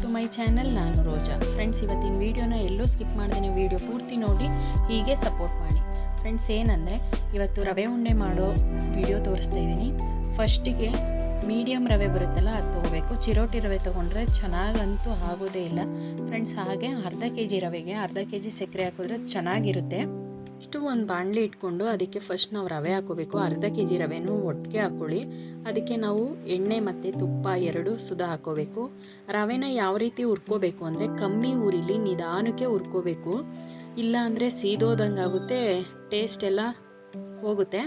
To my channel ನಾನು Roja. Friends ಇವತ್ತಿನ ವೀಡಿಯೋನ ಎಲ್ಲೂ ಸ್ಕಿಪ್ ಮಾಡ್ದೇನೆ ವೀಡಿಯೋ ಪೂರ್ತಿ ನೋಡಿ, ಹೀಗೆ ಸಪೋರ್ಟ್ ಮಾಡಿ. ಫ್ರೆಂಡ್ಸ್ ಏನಂದರೆ, ಇವತ್ತು ರವೆ ಉಂಡೆ ಮಾಡೋ ವಿಡಿಯೋ ತೋರಿಸ್ತಾ ಇದ್ದೀನಿ. ಫಸ್ಟಿಗೆ ಮೀಡಿಯಮ್ ರವೆ ಬರುತ್ತಲ್ಲ, ಅದು ತೊಗೋಬೇಕು. ಚಿರೋಟಿ ರವೆ ತೊಗೊಂಡ್ರೆ ಚೆನ್ನಾಗಂತೂ ಆಗೋದೇ ಇಲ್ಲ. ಫ್ರೆಂಡ್ಸ್ ಹಾಗೆ ಅರ್ಧ ಕೆ ಜಿ ರವೆಗೆ ಅರ್ಧ ಕೆ ಜಿ ಸಕ್ಕರೆ ಹಾಕಿದ್ರೆ ಚೆನ್ನಾಗಿರುತ್ತೆ. ಇಷ್ಟು ಒಂದು ಬಾಣಲಿ ಇಟ್ಕೊಂಡು ಅದಕ್ಕೆ ಫಸ್ಟ್ ನಾವು ರವೆ ಹಾಕೋಬೇಕು ಅರ್ಧ ಕೆ ಜಿ ರವೆನೂ ಒಟ್ಟಿಗೆ ಹಾಕ್ಕೊಳ್ಳಿ ಅದಕ್ಕೆ ನಾವು ಎಣ್ಣೆ ಮತ್ತು ತುಪ್ಪ ಎರಡು ಸುದ ಹಾಕೋಬೇಕು ರವೆನ ಯಾವ ರೀತಿ ಹುರ್ಕೋಬೇಕು ಅಂದರೆ ಕಮ್ಮಿ ಉರಿಲಿ ನಿಧಾನಕ್ಕೆ ಹುರ್ಕೋಬೇಕು. ಇಲ್ಲ ಅಂದರೆ ಸೀದೋದಂಗೆ ಆಗುತ್ತೆ ಟೇಸ್ಟ್ ಎಲ್ಲ ಹೋಗುತ್ತೆ.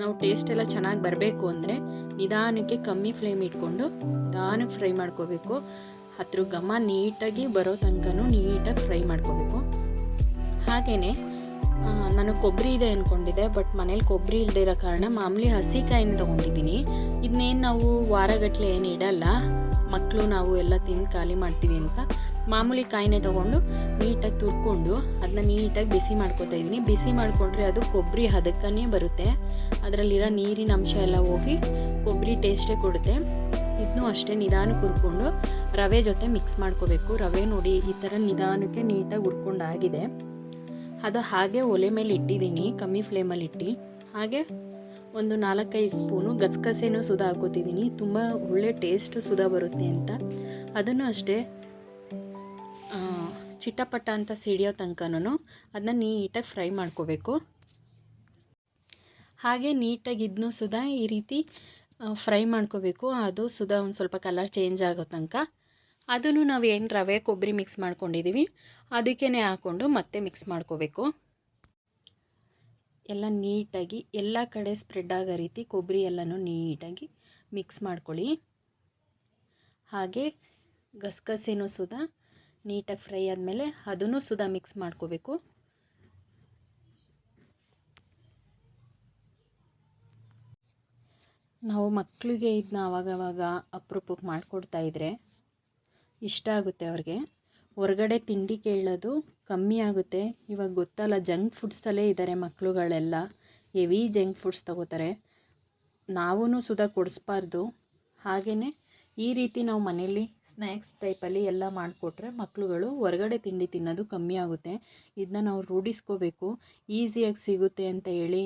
ನಾವು ಟೇಸ್ಟ್ ಎಲ್ಲ ಚೆನ್ನಾಗಿ ಬರಬೇಕು ಅಂದರೆ ನಿಧಾನಕ್ಕೆ ಕಮ್ಮಿ ಫ್ಲೇಮ್ ಇಟ್ಕೊಂಡು ನಿಧಾನಕ್ಕೆ ಫ್ರೈ ಮಾಡ್ಕೋಬೇಕು. ಹತ್ರ ಘಮ ನೀಟಾಗಿ ಬರೋ ತನಕನೂ ನೀಟಾಗಿ ಫ್ರೈ ಮಾಡ್ಕೋಬೇಕು. ಹಾಗೆಯೇ ನಾನು ಕೊಬ್ಬರಿ ಇದೆ ಅಂದ್ಕೊಂಡಿದ್ದೆ ಬಟ್ ಮನೇಲಿ ಕೊಬ್ಬರಿ ಇಲ್ಲದೆ ಇರೋ ಕಾರಣ ಮಾಮೂಲಿ ಹಸಿಕಾಯಿನ ತೊಗೊಂಡಿದ್ದೀನಿ. ಇದನ್ನೇನು ನಾವು ವಾರಗಟ್ಟಲೆ ಏನು ಇಡಲ್ಲ ಮಕ್ಕಳು ನಾವು ಎಲ್ಲ ತಿಂದು ಖಾಲಿ ಮಾಡ್ತೀವಿ ಅಂತ ಮಾಮೂಲಿ ಕಾಯಿನೇ ತೊಗೊಂಡು ನೀಟಾಗಿ ತುರ್ಕೊಂಡು ಅದನ್ನ ನೀಟಾಗಿ ಬಿಸಿ ಮಾಡ್ಕೊತಾ ಇದ್ದೀನಿ. ಬಿಸಿ ಮಾಡಿಕೊಂಡ್ರೆ ಅದು ಕೊಬ್ಬರಿ ಹದಕ್ಕನೇ ಬರುತ್ತೆ. ಅದರಲ್ಲಿರೋ ನೀರಿನ ಅಂಶ ಎಲ್ಲ ಹೋಗಿ ಕೊಬ್ಬರಿ ಟೇಸ್ಟೇ ಕೊಡುತ್ತೆ. ಇದನ್ನೂ ಅಷ್ಟೇ ನಿಧಾನಕ್ಕೆ ಹುರ್ಕೊಂಡು ರವೆ ಜೊತೆ ಮಿಕ್ಸ್ ಮಾಡ್ಕೋಬೇಕು. ರವೆ ನೋಡಿ ಈ ಥರ ನಿಧಾನಕ್ಕೆ ನೀಟಾಗಿ ಹುರ್ಕೊಂಡು ಆಗಿದೆ ಅದು ಹಾಗೆ ಒಲೆ ಮೇಲೆ ಇಟ್ಟಿದ್ದೀನಿ, ಕಮ್ಮಿ ಫ್ಲೇಮಲ್ಲಿ ಇಟ್ಟು. ಹಾಗೆ ಒಂದು ನಾಲ್ಕೈದು ಸ್ಪೂನು ಗಸಗಸೆನೂ ಸುಧಾ ಹಾಕೋತಿದ್ದೀನಿ. ತುಂಬ ಒಳ್ಳೆ ಟೇಸ್ಟ್ ಸುದ ಬರುತ್ತೆ ಅಂತ. ಅದನ್ನು ಅಷ್ಟೇ ಚಿಟ್ಟಪಟ್ಟ ಅಂತ ಸಿಡಿಯೋ ತನಕನೂ ಅದನ್ನ ನೀಟಾಗಿ ಫ್ರೈ ಮಾಡ್ಕೋಬೇಕು. ಹಾಗೆ ನೀಟಾಗಿ ಇದನ್ನು ಸುಧಾ ಈ ರೀತಿ ಫ್ರೈ ಮಾಡ್ಕೋಬೇಕು. ಅದು ಸುಧಾ ಒಂದು ಸ್ವಲ್ಪ ಕಲರ್ ಚೇಂಜ್ ಆಗೋ ತನಕ. ಅದನ್ನು ನಾವು ಏನು ರವೆ, ಕೊಬ್ಬರಿ ಮಿಕ್ಸ್ ಮಾಡ್ಕೊಂಡಿದ್ದೀವಿ ಅದಕ್ಕೇ ಹಾಕ್ಕೊಂಡು ಮತ್ತೆ ಮಿಕ್ಸ್ ಮಾಡ್ಕೋಬೇಕು. ಎಲ್ಲ ನೀಟಾಗಿ, ಎಲ್ಲ ಕಡೆ ಸ್ಪ್ರೆಡ್ ಆಗೋ ರೀತಿ ಕೊಬ್ಬರಿ ಎಲ್ಲನೂ ನೀಟಾಗಿ ಮಿಕ್ಸ್ ಮಾಡ್ಕೊಳ್ಳಿ. ಹಾಗೆ ಗಸಗಸೆನೂ ಸುದ ನೀಟಾಗಿ ಫ್ರೈ ಆದಮೇಲೆ ಅದನ್ನು ಸುದ ಮಿಕ್ಸ್ ಮಾಡ್ಕೋಬೇಕು. ನಾವು ಮಕ್ಕಳಿಗೆ ಇದನ್ನ ಅವಾಗವಾಗ ಅಪರೂಪಕ್ಕೆ ಮಾಡಿಕೊಡ್ತಾ ಇದ್ದರೆ ಇಷ್ಟ ಆಗುತ್ತೆ ಅವ್ರಿಗೆ. ಹೊರಗಡೆ ತಿಂಡಿ ಕೇಳೋದು ಕಮ್ಮಿ ಆಗುತ್ತೆ. ಇವಾಗ ಗೊತ್ತಲ್ಲ ಜಂಕ್ ಫುಡ್ಸಲ್ಲೇ ಇದ್ದಾರೆ ಮಕ್ಕಳುಗಳೆಲ್ಲ ಹೆವಿ ಜಂಕ್ ಫುಡ್ಸ್ ತಗೋತಾರೆ. ನಾವೂ ಸುಧಾ ಕೊಡಿಸ್ಬಾರ್ದು. ಹಾಗೆಯೇ ಈ ರೀತಿ ನಾವು ಮನೇಲಿ ಸ್ನ್ಯಾಕ್ಸ್ ಟೈಪಲ್ಲಿ ಎಲ್ಲ ಮಾಡಿಕೊಟ್ರೆ ಮಕ್ಕಳುಗಳು ಹೊರಗಡೆ ತಿಂಡಿ ತಿನ್ನೋದು ಕಮ್ಮಿ ಆಗುತ್ತೆ. ಇದನ್ನ ನಾವು ರೂಢಿಸ್ಕೋಬೇಕು. ಈಸಿಯಾಗಿ ಸಿಗುತ್ತೆ ಅಂತ ಹೇಳಿ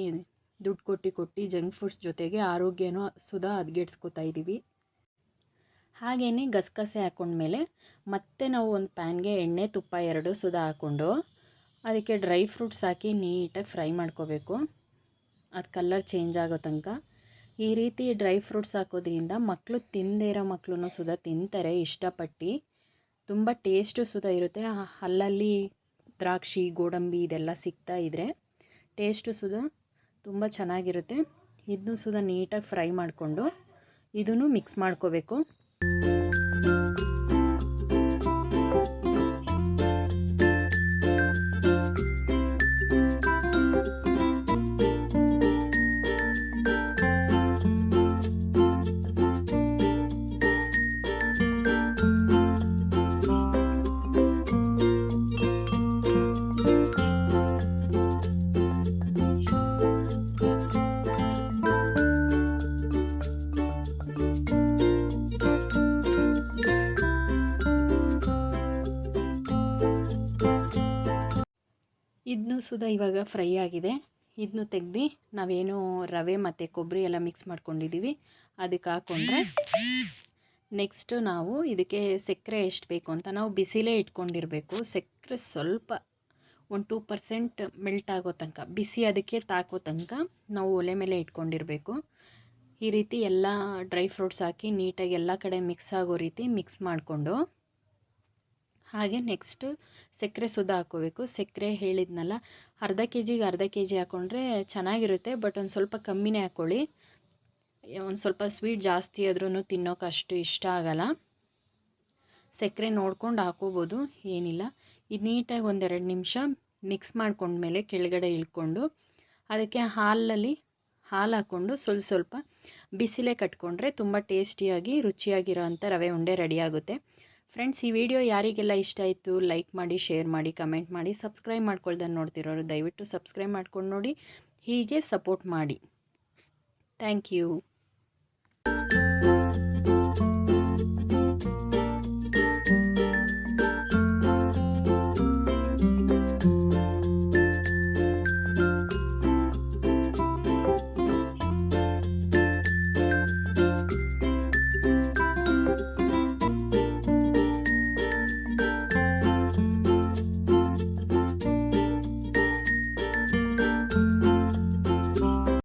ದುಡ್ಡು ಕೊಟ್ಟು ಕೊಟ್ಟು ಜಂಕ್ ಫುಡ್ಸ್ ಜೊತೆಗೆ ಆರೋಗ್ಯನೂ ಸುಧಾ ಹದ್ಗೆಡ್ಸ್ಕೊತಾ ಇದ್ದೀವಿ ಹಾಗೆಯೇ ಗಸಗಸೆ ಹಾಕ್ಕೊಂಡ್ಮೇಲೆ ಮತ್ತೆ ನಾವು ಒಂದು ಪ್ಯಾನ್ಗೆ ಎಣ್ಣೆ, ತುಪ್ಪ ಎರಡು ಸುದ ಹಾಕ್ಕೊಂಡು ಅದಕ್ಕೆ ಡ್ರೈ ಫ್ರೂಟ್ಸ್ ಹಾಕಿ ನೀಟಾಗಿ ಫ್ರೈ ಮಾಡ್ಕೋಬೇಕು. ಅದು ಕಲರ್ ಚೇಂಜ್ ಆಗೋ ತನಕ. ಈ ರೀತಿ ಡ್ರೈ ಫ್ರೂಟ್ಸ್ ಹಾಕೋದ್ರಿಂದ ಮಕ್ಕಳು ತಿಂದೇ ಇರೋ ಮಕ್ಕಳು ಸುದ ತಿಂತಾರೆ ಇಷ್ಟಪಟ್ಟು. ತುಂಬ ಟೇಸ್ಟು ಸುದ ಇರುತ್ತೆ. ಅಲ್ಲಲ್ಲಿ ದ್ರಾಕ್ಷಿ, ಗೋಡಂಬಿ ಇದೆಲ್ಲ ಸಿಗ್ತಾ ಇದ್ದರೆ ಟೇಸ್ಟು ಸುದ ತುಂಬ ಚೆನ್ನಾಗಿರುತ್ತೆ. ಇದನ್ನು ಸುದ ನೀಟಾಗಿ ಫ್ರೈ ಮಾಡಿಕೊಂಡು ಇದನ್ನು ಮಿಕ್ಸ್ ಮಾಡ್ಕೋಬೇಕು. ಇದನ್ನು ಸುಧಾ ಇವಾಗ ಫ್ರೈ ಆಗಿದೆ. ಇದನ್ನು ತೆಗ್ದು ನಾವೇನು ರವೆ ಮತ್ತು ಕೊಬ್ಬರಿ ಎಲ್ಲ ಮಿಕ್ಸ್ ಮಾಡ್ಕೊಂಡಿದ್ದೀವಿ ಅದಕ್ಕೆ ಹಾಕ್ಕೊಂಡ್ರೆ ನೆಕ್ಸ್ಟು ನಾವು ಇದಕ್ಕೆ ಸಕ್ಕರೆ ಎಷ್ಟು ಬೇಕು ಅಂತ ನಾವು ಬಿಸಿಲೇ ಇಟ್ಕೊಂಡಿರಬೇಕು. ಸಕ್ಕರೆ ಸ್ವಲ್ಪ ಒಂದು ಟೂ ಪರ್ಸೆಂಟ್ ಮೆಲ್ಟ್ ಆಗೋ ತನಕ, ಬಿಸಿ ಅದಕ್ಕೆ ತಾಕೋ ತನಕ ನಾವು ಒಲೆ ಮೇಲೆ ಇಟ್ಕೊಂಡಿರಬೇಕು. ಈ ರೀತಿ ಎಲ್ಲ ಡ್ರೈ ಫ್ರೂಟ್ಸ್ ಹಾಕಿ ನೀಟಾಗಿ ಎಲ್ಲ ಕಡೆ ಮಿಕ್ಸ್ ಆಗೋ ರೀತಿ ಮಿಕ್ಸ್ ಮಾಡಿಕೊಂಡು ಹಾಗೆ ನೆಕ್ಸ್ಟು ಸಕ್ಕರೆ ಸುಧ ಹಾಕ್ಕೋಬೇಕು. ಸಕ್ಕರೆ ಹೇಳಿದ್ನಲ್ಲ, ಅರ್ಧ ಕೆ ಜಿಗೆ ಅರ್ಧ ಕೆ ಜಿ ಹಾಕ್ಕೊಂಡ್ರೆ ಚೆನ್ನಾಗಿರುತ್ತೆ ಬಟ್ ಒಂದು ಸ್ವಲ್ಪ ಕಮ್ಮಿನೇ ಹಾಕ್ಕೊಳ್ಳಿ ಒಂದು ಸ್ವಲ್ಪ ಸ್ವೀಟ್ ಜಾಸ್ತಿ ಆದ್ರೂ ತಿನ್ನೋಕೆ ಅಷ್ಟು ಇಷ್ಟ ಆಗಲ್ಲ. ಸಕ್ಕರೆ ನೋಡ್ಕೊಂಡು ಹಾಕೋಬೋದು ಏನಿಲ್ಲ. ಇದು ನೀಟಾಗಿ ಒಂದೆರಡು ನಿಮಿಷ ಮಿಕ್ಸ್ ಮಾಡ್ಕೊಂಡ್ಮೇಲೆ ಕೆಳಗಡೆ ಇಳ್ಕೊಂಡು, ಅದಕ್ಕೆ ಹಾಲಲ್ಲಿ ಹಾಲು ಹಾಕ್ಕೊಂಡು ಸ್ವಲ್ಪ ಸ್ವಲ್ಪ ಬಿಸಿಲೇ ಕಟ್ಕೊಂಡ್ರೆ ತುಂಬ ಟೇಸ್ಟಿಯಾಗಿ ರುಚಿಯಾಗಿರೋ ರವೆ ಉಂಡೆ ರೆಡಿಯಾಗುತ್ತೆ ಫ್ರೆಂಡ್ಸ್ ಈ ವಿಡಿಯೋ ಯಾರಿಗೆಲ್ಲ ಇಷ್ಟ ಆಯಿತು ಲೈಕ್ ಮಾಡಿ ಶೇರ್ ಮಾಡಿ ಕಮೆಂಟ್ ಮಾಡಿ ಸಬ್ಸ್ಕ್ರೈಬ್ ಮಾಡ್ಕೊಳ್ದನ್ನು ನೋಡ್ತಿರೋರು ದಯವಿಟ್ಟು ಸಬ್ಸ್ಕ್ರೈಬ್ ಮಾಡ್ಕೊಂಡು ನೋಡಿ, ಹೀಗೆ ಸಪೋರ್ಟ್ ಮಾಡಿ. Thank you